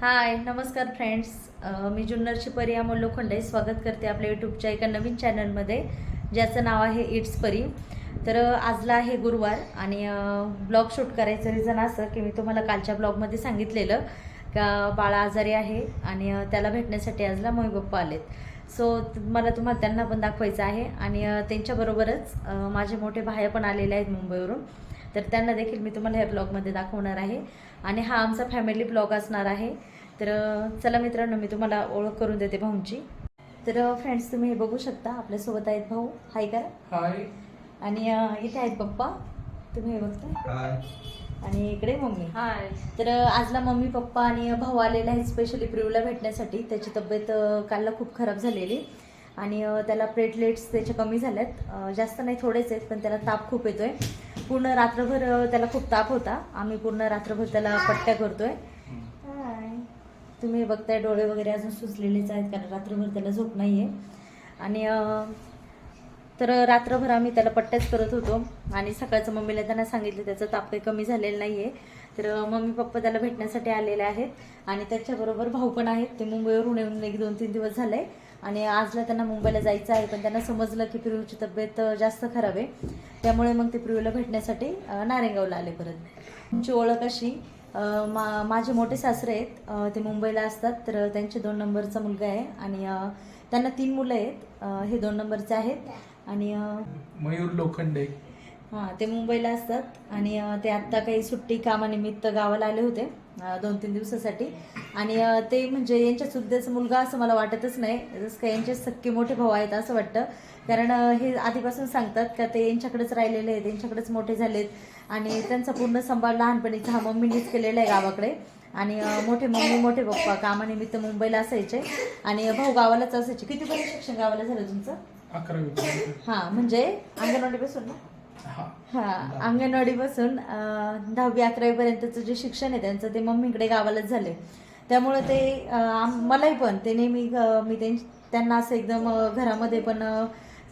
हाय नमस्कार फ्रेंड्स. मी जुन्नरची परी अमोल लोखंडे. स्वागत करते आपल्या यूट्यूबच्या एका नवीन चॅनलमध्ये ज्याचं नाव आहे इट्स परी तर आजला आहे गुरुवार आणि ब्लॉग शूट करायचं रिझन असं की मी तुम्हाला कालच्या ब्लॉगमध्ये सांगितलेलं का बाळा आजारी आहे आणि त्याला भेटण्यासाठी आजला मम्मी पप्पा आलेत. सो मला तुम्हाला त्यांना पण दाखवायचं आहे आणि त्यांच्याबरोबरच माझे मोठे भाया पण आलेले आहेत मुंबईवरून. तर त्यांना देखील मी तुम्हाला ह्या ब्लॉगमध्ये दाखवणार आहे. आणि हा आमचा फॅमिली ब्लॉग असणार आहे. तर चला मित्रांनो मी तुम्हाला ओळख करून देते भाऊंची. तर फ्रेंड्स तुम्ही हे बघू शकता आपल्यासोबत आहेत भाऊ. हाय करा. हाय आणि इथे आहेत पप्पा. तुम्ही हे बघताय? हाय आणि इकडे मम्मी. हाय तर आजला मम्मी पप्पा आणि भाऊ आलेले आहेत स्पेशली प्रिवला भेटण्यासाठी. त्याची तब्येत कालला खूप खराब झालेली. आणि त्याला प्लेटलेट्स त्याचे कमी झाल्यात जास्त नाही थोडेच आहेत पण त्याला ताप खूप येतोय. पूर्ण रात्रभर त्याला खूप ताप होता. आम्ही पूर्ण रात्रभर त्याला पट्ट्या करतोय. तुम्ही बघताय डोळे वगैरे अजून सुचलेलेच आहेत कारण रात्रभर त्याला झोप नाही आहे आणि तर रात्रभर आम्ही त्याला पट्ट्याच करत होतो आणि सकाळचं मम्मीला त्यांना सांगितलं त्याचं ताप काही कमी झालेलं नाही आहे तर मम्मी पप्पा त्याला भेटण्यासाठी आलेले आहेत आणि त्याच्याबरोबर भाऊ पण आहेत. ते मुंबईवरून येऊन एक दोन तीन दिवस झाले आणि आजला त्यांना मुंबईला जायचं आहे पण त्यांना समजलं की प्रियूची तब्येत जास्त खराब आहे. त्यामुळे मग ते प्रियूला भेटण्यासाठी अ, नारेगावला आले परत. तुमची ओळख अशी मा माझे मोठे सासरे आहेत. ते मुंबईला असतात तर त्यांचे दोन नंबरचा मुलगा आहे आणि त्यांना तीन मुलं आहेत. हे दोन नंबरचे आहेत. आणि मयूर लोखंडे. हां ते मुंबईला असतात. आणि ते आत्ता काही सुट्टी कामानिमित्त गावाला आले होते दोन तीन दिवसासाठी. आणि ते म्हणजे यांच्या सुद्धाचा मुलगा असं मला वाटतच नाही. जसं का यांचे सक्के मोठे भाऊ आहेत असं वाटतं. कारण हे आधीपासून सांगतात का ते यांच्याकडेच राहिलेले आहेत यांच्याकडेच मोठे झालेत. आणि त्यांचा पूर्ण सांभाळ लहानपणीचा. हा मम्मीनीच केलेला आहे गावाकडे. आणि मोठे मम्मी मोठे पप्पा कामानिमित्त मुंबईला असायचे. आणि भाऊ गावालाच असायचे. कितीपर्यंत शिक्षण गावाला झालं तुमचं? हां म्हणजे अंगणवाडीपासून ना? हा. अंगणवाडीपासून दहावी अकरावी पर्यंतचं जे शिक्षण आहे त्यांचं ते मम्मीकडे गावालाच झाले. त्यामुळे ते मलाही पण ते नेहमी मी त्यां- त्यांना असं एकदम घरामध्ये पण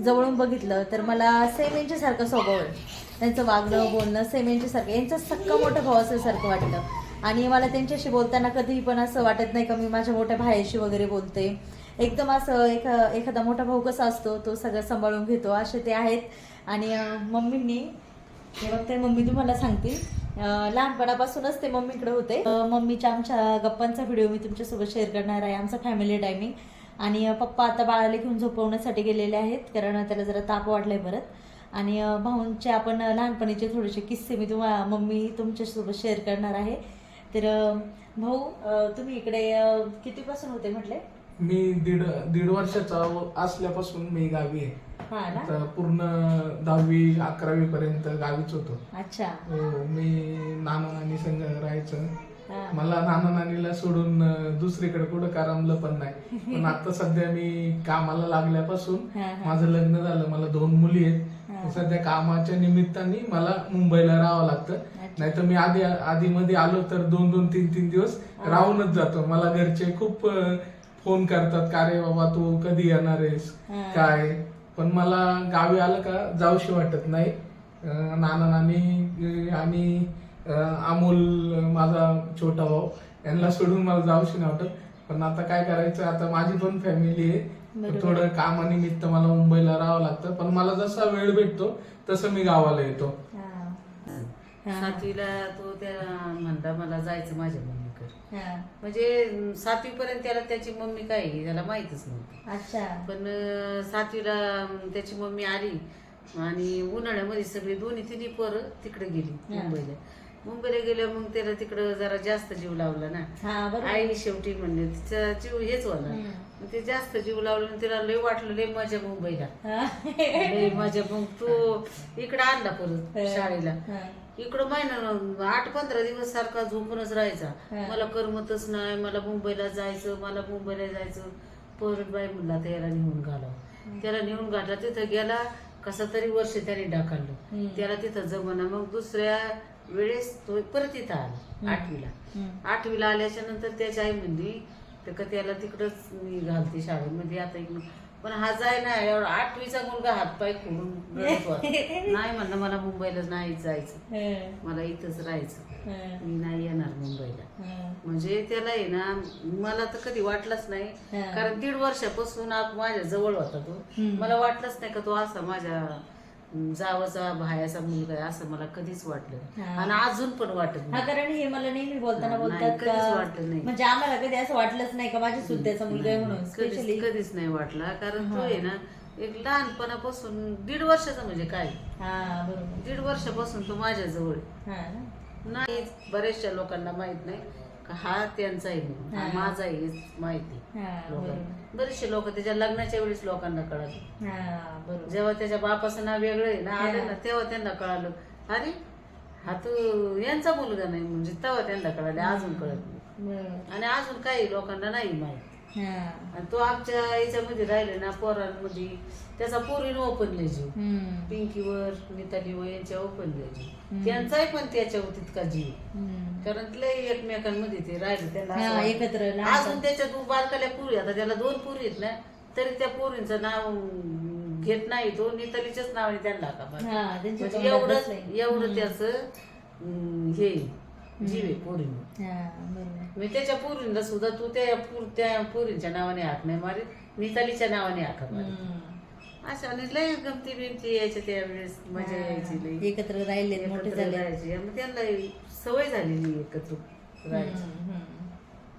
जवळून बघितलं. तर मला सेम यांच्यासारखं स्वभाव आहे. त्यांचं वागणं बोलणं सेम यांच्यासारखं यांचं सक्का मोठं भाव असल्यासारखं वाटतं. आणि मला त्यांच्याशी बोलताना कधीही पण असं वाटत नाही का मी माझ्या मोठ्या भायाशी वगैरे बोलते. एकदम असं एखा एखादा मोठा भाऊ कसा असतो तो सगळं सांभाळून घेतो असे ते आहेत. आणि मम्मींनी हे बघते मम्मी तुम्हाला सांगते अं, लहानपणापासूनच ते मम्मीकडे होते. मम्मीच्या आमच्या गप्पांचा व्हिडिओ मी तुमच्यासोबत शेअर करणार आहे. आमचा फॅमिली टायमिंग. आणि पप्पा आता बाळाला घेऊन झोपवण्यासाठी गेलेले आहेत कारण त्याला जरा ताप वाढलाय परत. आणि भाऊंचे आपण लहानपणीचे थोडेसे किस्से मी तुम्हाला मम्मी तुमच्यासोबत शेअर करणार आहे. तर भाऊ तुम्ही इकडे कितीपासून होते म्हटले? मी दीड दीड वर्षाचा असल्यापासून मी गावी आहे. पूर्ण दहावी अकरावी पर्यंत गावीच होतो. अच्छा. हो, मी नाना नानी संग राहायचं. मला नाना नानीला सोडून दुसरीकडे कुठं करमलं पण नाही. पण आता सध्या मी कामाला लागल्यापासून. माझं लग्न झालं. मला दोन मुली आहेत. सध्या कामाच्या निमित्ताने मला मुंबईला राहावं लागतं. नाही तर मी आधी आधी मध्ये आलो तर दोन दोन तीन तीन दिवस राहूनच जातो. मला घरचे खूप फोन करतात का रे बाबा तू कधी येणार आहेस? हा. काय? पण मला गावी आलं का जाऊशी वाटत नाही. नाना नानी आणि अमोल माझा छोटा भाऊ यांना सोडून मला जाऊशी नाही वाटत. पण आता काय करायचं? आता माझी पण फॅमिली आहे. थोडं कामानिमित्त मला मुंबईला राहावं लागतं पण मला जसा वेळ भेटतो तसं मी गावाला येतो. सातवीला तो त्या म्हणला मला जायचं माझ्या मम्मीकडे. हा. म्हणजे सातवी पर्यंत त्याला त्याची मम्मी काय त्याला माहितच नव्हतं. अच्छा. पण सातवीला त्याची मम्मी आली आणि उन्हाळ्यामध्ये सगळी दोन्ही तिन्ही पोरं तिकडे गेली. मुंबईला. मुंबईला गेल्या मग त्याला तिकडं जरा जास्त जीव लावला ना. हा बरोबर. आई शेवटी म्हणले तिचा जीव हेच. मग ते जास्त जीव लावलं आणि तिला लय वाटलं लय मजा मुंबईला. हा. लय मजा मग तो इकडे आणला परत शाळेला. हा. इकडं महिना आठ पंधरा दिवस सारखा झोपूनच राहायचा. हा. मला करमतच नाही मला मुंबईला जायचं मला मुंबईला जायचं. परत बाई म्हणला त्याला नेऊन घालावं. त्याला नेऊन घातला तिथं गेला कसा तरी वर्ष त्याने हम्म. त्याला तिथं जमना मग दुसऱ्या वेळेस तो परत इथं आला. आठवीला. आठवीला आल्याच्यानंतर त्याची आई म्हणली तर का त्याला तिकडंच मी घालते शाळेमध्ये आता एक पण हा जाय ना एवढा आठवीचा मुलगा हातपाय खोडून. नाही म्हणलं मला मुंबईला नाही जायचं मला इथंच राहायचं मी नाही येणार मुंबईला. म्हणजे त्याला आहे ना मला तर कधी वाटलंच नाही. कारण दीड वर्षापासून माझ्या जवळ होता तो. मला वाटलंच नाही का तो असा माझ्या जावाचा भायाचा मुलगा आहे असं मला कधीच वाटलं हा. आणि अजून पण वाटत हा नाही कारण हे मला नेहमी बोलताना नाही, बोलतात कधीच का वाटलं नाही. म्हणजे आम्हाला कधी असं वाटलंच नाही का माझ्या सुद्ध्याचा मुलगा आहे म्हणून कधीच स्पेशली कधीच नाही वाटला कारण तो. आहे ना एक लहानपणापासून दीड वर्षाचा म्हणजे काय हा बरोबर दीड वर्षापासून तो माझ्या जवळ आहे. हा ना? नाही बऱ्याचशा लोकांना माहीत नाही का हा त्यांचा आहे. माझा आहे माहिती. बरेचसे लोक त्याच्या लग्नाच्या वेळेस लोकांना कळालं. हा जेव्हा त्याच्या बापाचं नाव वेगळं आहे ना आलं. ना तेव्हा त्यांना कळालं. अरे हा तू यांचा मुलगा नाही म्हणजे तेव्हा त्यांना कळाले अजून कळत नाही. आणि अजून काही लोकांना नाही माहीत. आणि तो आमच्या याच्यामध्ये राहिले ना पोरांमध्ये त्याचा पोरीनं ओपनले जीव. पिंकीवर नितालीवर यांच्या ओपनले जीव. त्यांचाही पण त्याच्यावर तितका जीव. कारण लय एकमेकांमध्ये ते राहिले वाटतं. एकत्र. अजून त्याच्या दोन बारकाल्या पुरी आता त्याला दोन पुरी आहेत ना तरी त्या पोरींचं नाव घेत नाही तो नितालीच्याच नावाने त्यांना म्हणजे एवढं. एवढं. त्याच हे जीव आहे हा बरोबर. मी त्याच्या पोरींना सुद्धा तू त्या पोर- त्या पोरींच्या नावाने हाक नाही मारीत नितालीच्या नावाने हाक मारीत. हम्म. अशा आणि लय गमती बिमती यायच्या त्यावेळेस मजा यायची लय एकत्र राहिले मोठे एकत्र झाले. राहायचे. मग त्यांना सवय झालेली एकत्र राहायची.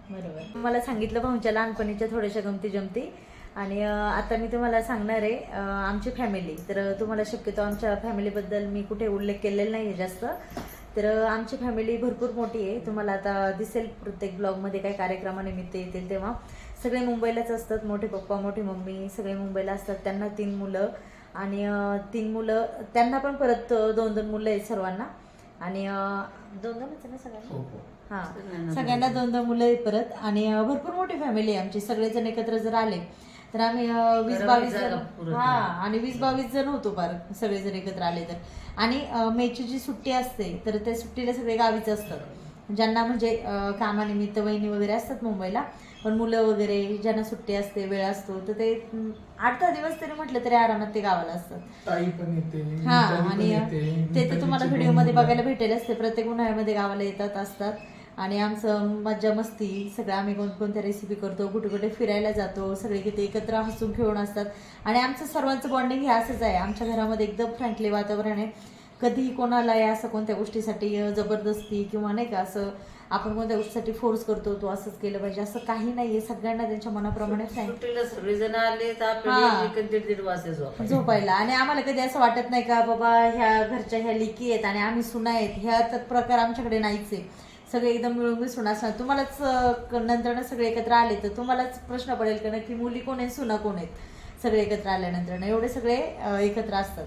बरोबर. मला सांगितलं भाऊंच्या लहानपणीच्या थोड्याशा गमती जमती. आणि अं, आता मी तुम्हाला सांगणार आहे अं, आमची फॅमिली तर तुम्हाला शक्यतो आमच्या फॅमिलीबद्दल मी कुठे उल्लेख केलेला नाही आहे जास्त. तर आमची फॅमिली भरपूर मोठी आहे. तुम्हाला आता दिसेल प्रत्येक ब्लॉगमध्ये काही कार्यक्रमानिमित्त येतील तेव्हा. सगळे मुंबईलाच असतात. मोठे पप्पा मोठी मम्मी सगळे मुंबईला असतात. त्यांना तीन मुलं आणि तीन मुलं त्यांना पण परत दोन दोन मुलं आहेत सर्वांना. आणि दोन दोनच आहे ना सगळ्यांना? हो हो. हा. सगळ्यांना दोन दोन. मुलं आहेत परत. आणि भरपूर मोठी फॅमिली आहे आमची. सगळेजण एकत्र जर आले तर आम्ही वीस बावीस जण. हा. आणि वीस बावीस जण होतो फार सगळेजण एकत्र आले तर. आणि मेची जी सुट्टी असते तर त्या सुट्टीला सगळे गावीच असतात. ज्यांना म्हणजे कामानिमित्त वहिनी वगैरे असतात मुंबईला पण मुलं वगैरे ज्यांना सुट्टी असते वेळ असतो तर ते आठ दहा दिवस तरी म्हटलं तरी आरामात ते गावाला असतात. ताई पण येते हा आणि येते, ते तर तुम्हाला व्हिडिओमध्ये. बघायला भेटेल असते. प्रत्येक उन्हाळ्यामध्ये गावाला येतात असतात. आणि आमचं मज्जा मस्ती सगळं आम्ही कोणकोणत्या रेसिपी करतो कुठे कुठे फिरायला जातो सगळे किती एकत्र हसून खेळून असतात. आणि आमचं सर्वांचं बॉन्डिंग हे असंच आहे. आमच्या घरामध्ये एकदम फ्रँकली वातावरण आहे. कधीही कोणाला या असं कोणत्या गोष्टीसाठी जबरदस्ती किंवा नाही का असं आपण कोणत्या गोष्टीसाठी फोर्स करतो तो असंच केलं पाहिजे. असं काही नाहीये. सगळ्यांना त्यांच्या मनाप्रमाणे सगळेजण आले तर. झोपायला. आणि आम्हाला कधी असं वाटत नाही का बाबा ह्या घरच्या ह्या लिकी आहेत आणि आम्ही सुना आहेत. ह्या तर प्रकार आमच्याकडे नाहीच आहे. सगळे एकदम मिळून मिसळून असणार तुम्हालाच नंतर सगळे एकत्र आले तर तुम्हालाच प्रश्न पडेल का नक्की मुली कोण आहेत सुना कोण आहेत? सगळे एकत्र आल्यानंतर एवढे सगळे एकत्र असतात.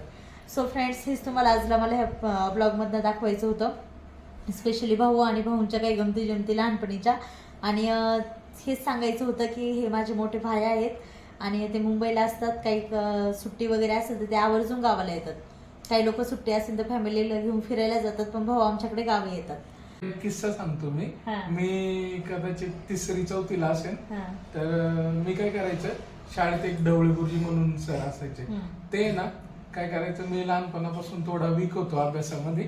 सो फ्रेंड्स हेच तुम्हाला आजला मला ह्या ब्लॉगमधनं दाखवायचं होतं. स्पेशली भाऊ आणि भाऊंच्या काही गमती जमती लहानपणीच्या. आणि हेच सांगायचं होतं की हे माझे मोठे भाई आहेत. आणि ते मुंबईला असतात काही सुट्टी वगैरे असेल तर ते आवर्जून गावाला येतात. काही लोक सुट्टी असेल तर फॅमिलीला घेऊन फिरायला जातात पण भाऊ आमच्याकडे गावी येतात. एक किस्सा सांगतो मी हा. मी कदाचित तिसरी चौथीला असेल हा. तर मी काय करायचं शाळेत एक ढवळे गुरुजी म्हणून सर असायचे हम्म. ते ना काय करायचं मी लहानपणापासून थोडा वीक होतो अभ्यासामध्ये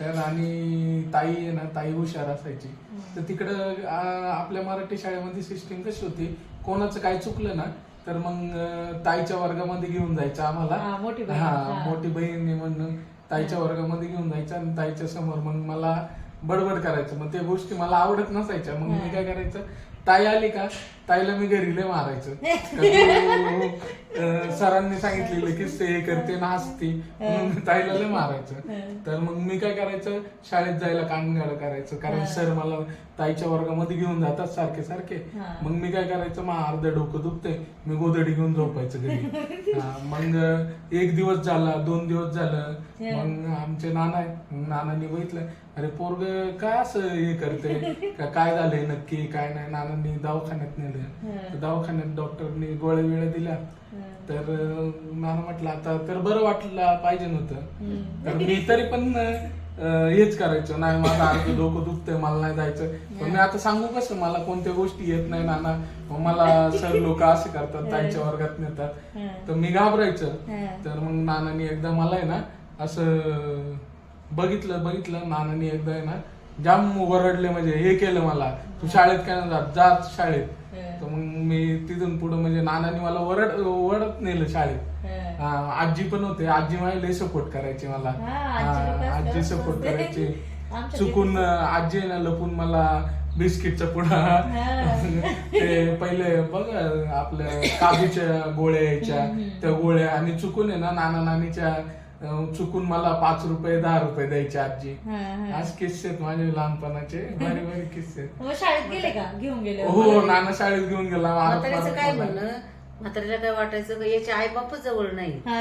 तर आणि ताई आहे ना ताई हुशार असायची तर तिकडं आ, आपल्या मराठी शाळेमध्ये सिस्टीम कशी होती कोणाचं काय चुकलं ना तर मग अं, ताईच्या वर्गामध्ये घेऊन जायचं हा, आम्हाला बहीण. हा हा. मोठी बहीण म्हणून ताईच्या वर्गामध्ये घेऊन जायचं आणि ताईच्या समोर मग मला बडबड करायचं. मग त्या गोष्टी मला आवडत नसायच्या. मग मी काय करायचं? ताई आली का? ताईला मी घरी लय मारायचं. अं, सरांनी सांगितलेलं की ते हे करते ना हसते म्हणून मी ताईला लय मारायचं. तर मग मी काय करायचं? शाळेत जायला कांगाळ करायचं. कारण सर मला ताईच्या वर्गामध्ये घेऊन जातात सारखे सारखे. मग मी काय करायचं? मग अर्ध डोकं दुखते मी गोदडी घेऊन झोपायचं घरी. हा, मग एक दिवस झाला दोन दिवस झालं. मग आमचे नाना मग नानांनी बघितलं. अरे पोरग काय असं हे करते? का काय झालंय नक्की? काय नाही नानांनी दवाखान्यात नेलं. तर दवाखान्यात डॉक्टरनी गोळ्या वेळ्या दिल्या. तर नाना म्हटलं आता तर बरं वाटलं पाहिजे नव्हतं. तर मी तरी पण हेच करायचं. नाही माझं अर्ध डोकं दुखतंय मला नाही जायचं. पण मी आता सांगू कसं मला कोणत्या गोष्टी येत नाही नाना. मला सर लोक असे करतात त्यांच्या वर्गात नेतात. तर मी घाबरायचं. तर मग नानानी एकदा मला आहे ना असं बघितलं बघितलं नानानी एकदा आहे ना जाम ओरडले म्हणजे हे केलं मला तू शाळेत काय नाही जात जा शाळेत. तर मग मी तिथून पुढे म्हणजे नानानी मला ओरड ओरडत नेलं शाळेत. हा, आजी पण होते आजी मला लय सपोर्ट करायची मला. हा, आजी लोकं आजी असतात. सपोर्ट करायची. आमच्या चुकून अं, आजी आहे ना लपून मला बिस्किटचा पुडा ते पहिले बघ आपल्या काजूच्या गोळ्या यायच्या त्या गोळ्या आणि चुकून आहे ना नाना नानीच्या चुकून मला पाच रुपये दहा रुपये द्यायची आजी. आज किस्से आहेत माझे लहानपणाचे. भारी भारी किस्से आहेत. मग शाळेत गेले का? घेऊन गेले हो नाना शाळेत घेऊन गेला. काय मला. म्हणणं? म्हातारीला काय वाटायचं का याचे आई बापच जवळ नाही. हा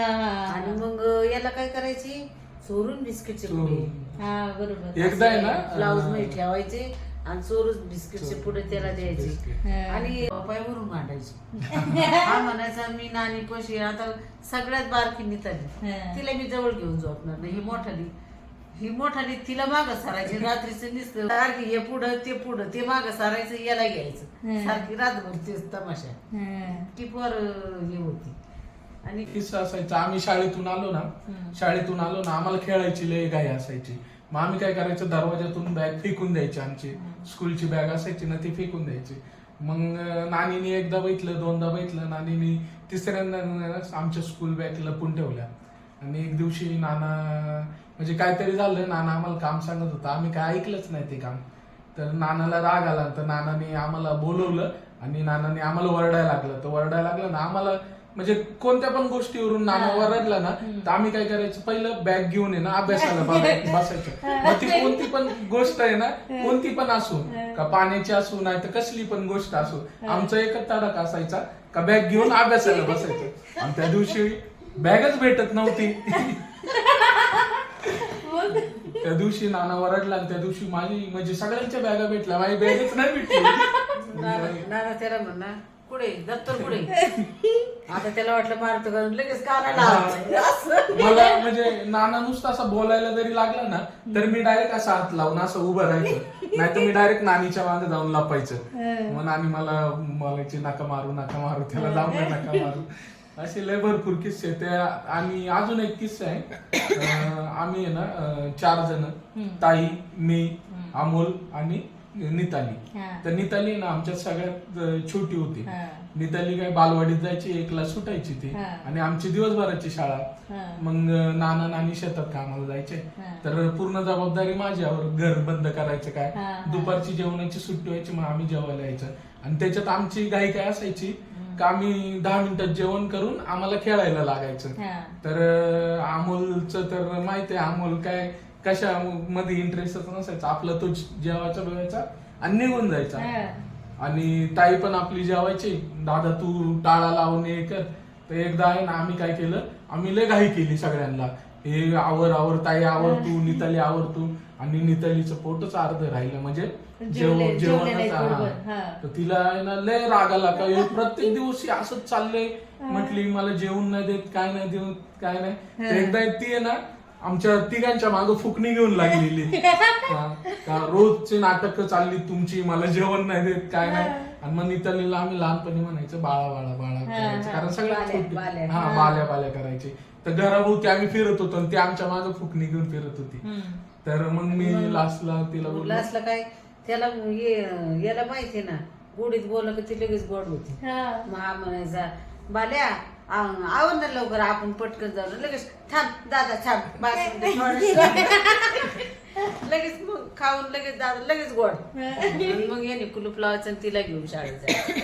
आणि मग याला काय करायची? चोरून बिस्किटचे चोरून. पुडे हा बरोबर. एकदा आहे ना ब्लाऊजमध्ये ठेवायचे. आणि चोरून बिस्किटचे पुढे त्याला द्यायचे. आणि पायावरून मांडायचे. हा म्हणायचा मी नानी पशी आता सगळ्यात बारकी निताली. तिला मी जवळ घेऊन झोपणार नाही. ही मोठाली. ही मोठाली तिला माग सारायची. रात्रीचं नुसतं. सारखी हे पुढं ते पुढं ते माग सारायचं याला घ्यायचं. सारखी रातभर तेच तमाशा. टिपवर अं, हे होती. आणि किस्सा असायचा. आम्ही शाळेतून आलो ना. शाळेतून आलो ना. आम्हाला खेळायची लय घाई असायची. मग आम्ही काय करायचं दरवाजातून बॅग फेकून द्यायची आमची. स्कूलची बॅग असायची ना ती फेकून द्यायची. मग नानीने एकदा बैठलं दोनदा बैठलं नानीने तिसऱ्यांदा आमच्या स्कूल बॅग लपून ठेवल्या. आणि एक दिवशी नाना म्हणजे काहीतरी झालं. नाना आम्हाला काम सांगत होतं. आम्ही काय ऐकलंच नाही ते काम. तर नानाला राग आला. तर नानाने आम्हाला बोलवलं आणि नानाने आम्हाला वरडायला लागलं. तर वरडायला लागलं ना आम्हाला म्हणजे कोणत्या पण गोष्टीवरून नाना. वरडला ना तर आम्ही काय करायचं? पहिलं बॅग घेऊन आहे ना अभ्यासाला बसायचं. मग ती कोणती पण गोष्ट आहे ना कोणती पण असू का पाण्याची असू नाही तर कसली पण गोष्ट असू आमचा एकच तडक असायचा का बॅग घेऊन अभ्यासाला बसायचं. आणि त्या दिवशी बॅगच भेटत नव्हती. त्या दिवशी नाना वरडला आणि त्या दिवशी माझी म्हणजे सगळ्यांच्या बॅगा भेटल्या माझी बॅगच नाही भेटली. नाना नाना त्याला म्हणा. कुठे दप्तर कुठे आता त्याला वाटलं मारतो का लगेच कानाला. असं. मला म्हणजे नाना नुसतं असं बोलायला जरी लागलं ना तर मी डायरेक्ट असं हात लावून असं उभं राहायचं. नाही तर मी डायरेक्ट नानीच्या मागे जाऊन लपायचं. मग नानी मला बोलायची नका मारू नका मारू त्याला जाऊन दे, नका मारू. असे लय भरपूर किस्से आहेत. त्या आणि अजून एक किस्सा आहे. अं, आम्ही आहे ना अं, चार जण ताई मी अमोल आणि निताली हा. तर निताली ना आमच्यात सगळ्यात अं, छोटी होती हा. निताली काय बालवाडीत जायची एकला सुटायची ती हा. आणि आमची दिवसभराची शाळा हा. मग नाना नानी शेतात कामाला जायचे हा. तर पूर्ण जबाबदारी माझ्यावर घर बंद करायचं काय हा, हा. दुपारची जेवणाची सुट्टी व्हायची मग आम्ही जेवायला यायचं आणि त्याच्यात आमची घाई काय असायची का आम्ही दहा मिनिटात जेवण करून आम्हाला खेळायला लागायचं हा. तर अं, अमोलचं तर माहिती आहे अमोल काय कशा मध्ये इंटरेस्टच नसायचा आपला तो जेवायचा बिवायचा आणि निघून जायचा. आणि ताई पण आपली जेवायची. दादा तू टाळा लावून हे कर. तर एकदा आहे ना आम्ही काय केलं? आम्ही लय घाई केली सगळ्यांना. हे आवर आवर ताई आवर तू निताली आवर तू. आणि नितालीचं पोटच अर्ध राहिलं. म्हणजे जेवण जेवणाचं तिला आहे ना लय राग आला. का प्रत्येक दिवशी असंच चाललंय. म्हटली मला जेवण नाही देत काय नाही देत काय नाही. एकदा ती आहे ना आमच्या तिघांच्या मागे फुकणी घेऊन लागलेली. का रोजचे नाटक चालली तुमची मला जेवण नाही देत काय नाही आणि मग नितलीला आम्ही लहानपणी म्हणायचं बाळा बाळा बाळा करायचं. कारण सगळ्यात बाल्या- छोटी बाल्या. हा बाल्या बाल्या करायचे तर घराभोवती आम्ही फिरत होतो आणि ती आमच्या मागे फुकणी घेऊन फिरत होती हम्म. तर मग मी लास्टला तिला बोललो लास्टला काय त्याला ये- याला माहिती ना गोडीत बोललं की ती लगेच गोड होती हा. मग हा म्हणायचा बाल्या आवर ना लवकर आपण पटकन जाऊ लगेच थांब दादा थांब लगेच मग खाऊन लगेच दादा लगेच गोड. मग याने कुलूप लावायचं आणि तिला घेऊन शाळेत जायचं.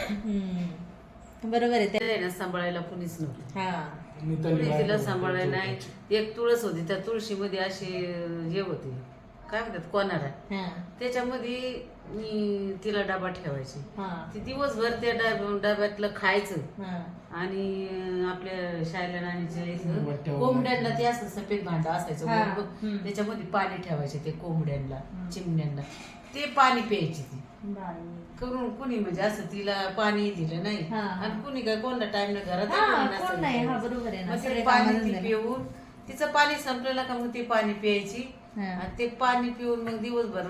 बरोबर आहे ते. ना सांभाळायला कुणीच नव्हतं. हा. कुणी तिला सांभाळायला नाही. एक तुळस होती त्या तुळशीमध्ये असे हे होते. काय म्हणतात कोणारा हा. त्याच्यामध्ये मी तिला डबा ठेवायची हा ती दिवसभर त्या डब- डब्यातलं खायचं हा आणि आपल्या शाळेला नाणीच्या इथं वाट्यावर कोंबड्यांना ते असं सफेद भांड असायचं हा. बरोबर. त्याच्यामध्ये पाणी ठेवायचे ते कोंबड्यांना चिमण्यांना ते पाणी प्यायची ती बाई. करून कुणी म्हणजे असं तिला पाणी दिलं नाही हा. आणि कुणी काय कोणता टाइम ना घरात हा, कोणी कोण नसेल नाही, हा, ठेवायचं. बरोबर आहे ना. मग ते सगळे पाणी कामाला ती झाले. पिऊन तिचं पाणी संपलेलं का मग ती पाणी प्यायची हा. आणि ते पाणी पिऊन मग दिवसभर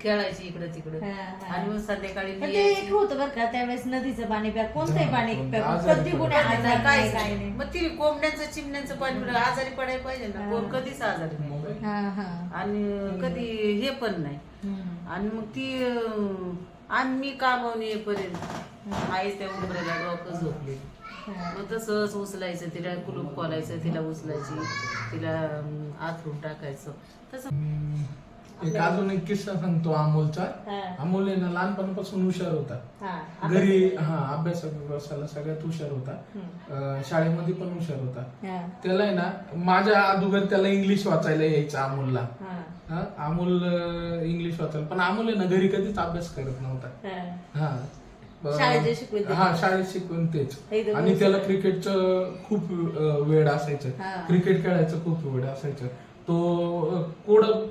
खेळायची इकडं तिकडं हा, हा. आणि मग संध्याकाळी पण मी ते यायची. एक होतं बरं का त्यावेळेस नदीचं पाणी प्या कोणतंही हा, पाणी कोणतं प्या आजारी कधी कोणी आजार नाही, नाही काहीच काय नाही. नाही मग ती कोंबड्यांचं चिमण्यांचं पाणी पिलं आजारी पडायला पाहिजे ना हा. कोण कधीच आजारी नाही मोबाईल. हा हा आणि कधी हे पण नाही हम्म. आणि मग ती अं, आम्ही कामावून येईपर्यंत आईच त्या उंबऱ्याला डोकं झोपली हा. मग तसंच उचलायचं तिला कुलूप खोलायचं तिला उचलायची तिला अं, आथरून टाकायचं तसं एक अजून एक किस्सा सांगतो अमोलचा. अमोल आहे ना लहानपणापासून हुशार होता. घरी हा अभ्यास अभ्यासाला सगळ्यात हुशार होता. अं, शाळेमध्ये पण हुशार होता. त्याला आहे ना माझ्या अगोदर त्याला इंग्लिश वाचायला यायचं अमोलला हा. हा, अमोल अं, इंग्लिश वाचायला पण अमोल आहे ना घरी कधीच अभ्यास करत नव्हता हा. हा शाळेत जे शिकवेल ते. हा शाळेत शिकवून तेच आणि त्याला क्रिकेटचं खूप अं, वेळ असायचं हा. क्रिकेट खेळायचं खूप वेळ असायचं तो अं,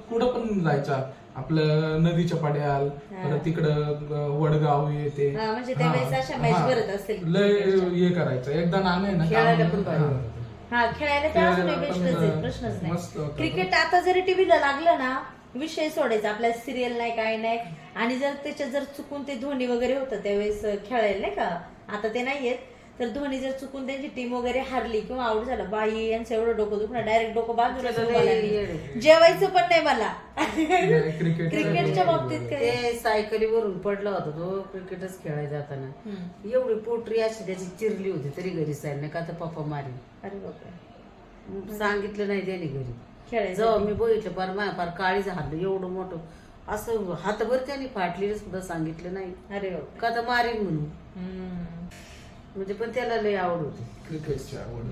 कुठं पण जायचा. आपलं नदीच्या पाड्याल हा. परत तिकडं वडगाव येते. हा, म्हणजे त्यावेळेस अशा match भरत असतील. लय हे करायचं. एकदा नाना आहे ना खेळायला काम- पण भारी हा. हा खेळायला तर अजूनही खेळायला बेस्टच पण, आहे प्रश्नच मस्त नाही होतं. क्रिकेट आता जरी टीव्हीला लागलं ना विषय सोडायचा. आपल्या सिरियल नाही काय नाही. आणि जर त्याच्यात जर चुकून ते धोनी वगैरे होतं त्यावेळेस खेळायला नाही का? आता ते नाही येत. तर धोनी जर चुकून त्यांची टीम वगैरे हारली किंवा आउट झालं बाई यांचं एवढं डोकं दुखणं डायरेक्ट डोकं बाजूला. जेवायचं पण नाही मला. क्रिकेट क्रिकेटच्या बाबतीत काय? ते सायकलीवरून पडला होता तो क्रिकेटच खेळायला जाताना. हम्म. एवढी पोटरी अशी त्याची चिरली होती तरी घरी नाही का तर पप्पा मारी. अरे बापरे. सांगितलं नाही त्याने घरी. खेळायचं जेव्हा मी बघितलं पार माया पार काळी झालं एवढं मोठं. असं हातभर त्याने फाटलेलं सुद्धा सांगितलं नाही. अरे बापरे. का तर मारीन म्हणून. हम्म. म्हणजे पण त्याला लय आवड होती. क्रिकेटची आवड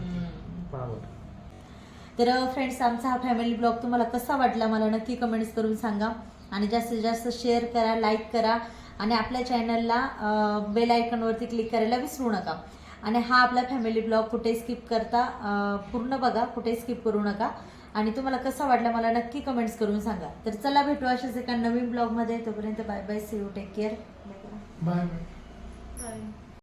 तर फ्रेंड्स आमचा हा फॅमिली ब्लॉग तुम्हाला कसा वाटला मला नक्की कमेंट्स करून सांगा. आणि जास्तीत जास्त शेअर करा लाईक करा. आणि आपल्या चॅनलला बेल आयकॉनवरती क्लिक करायला विसरू नका. आणि हा आपला फॅमिली ब्लॉग कुठे स्किप करता पूर्ण बघा. कुठे स्किप करू नका. आणि तुम्हाला कसा वाटला मला नक्की कमेंट्स करून सांगा. तर चला भेटू अशाच एका नवीन ब्लॉगमध्ये तोपर्यंत bye bye see you take care bye bye bye